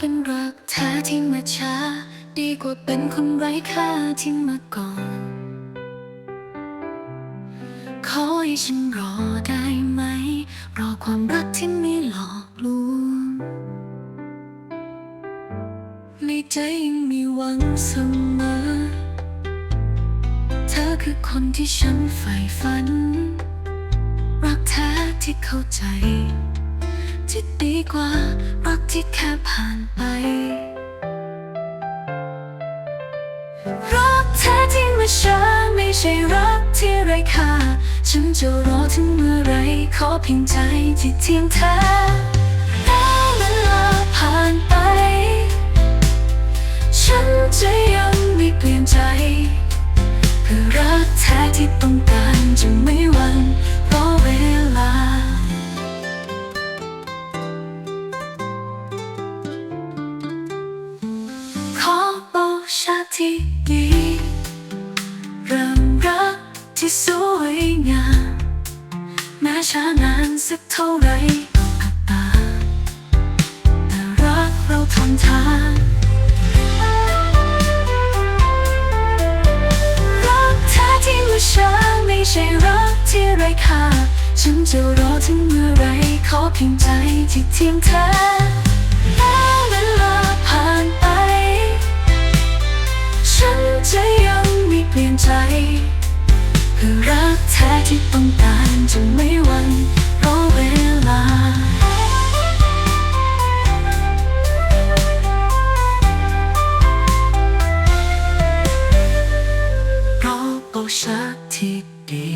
เป็นรักแท้ที่มาช้า ดีกว่าเป็นคนไร้ค่าที่มาก่อน ขอให้ฉันรอได้ไหม รอความรักที่ไม่หลอกลวงในใจยังมีหวังเสมอ เธอคือคนที่ฉันใฝ่ฝัน รักแท้ที่เข้าใจ ที่ดีกว่า รักที่แค่ผ่านไป รักแท้ที่มาช้าไม่ใช่รักที่ไร้ค่า ฉันจะรอถึงเมื่อไรขอเพียงใจที่เที่ยงแท้แล้วเวลาผ่านไป ฉันจะยังไม่เปลี่ยนใจเพื่อรักแท้ที่ต้องการจะไม่หวัน ที่ดี เริ่มรักที่สวยงามแม้ช้านานสักเท่าไรก็ตามแต่รักเราทนทานรักแท้ที่ว่าช้าไม่ใช่รักที่ไร้ค่าฉันจะรอถึงเมื่อไรขอเพียงใจที่เทียงแท้ ที่ดี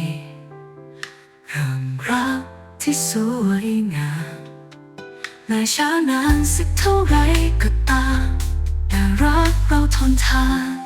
ความรักที่สวยงามแม้ช้านานสักเท่าไรก็ตามแต่รักเราทนทาน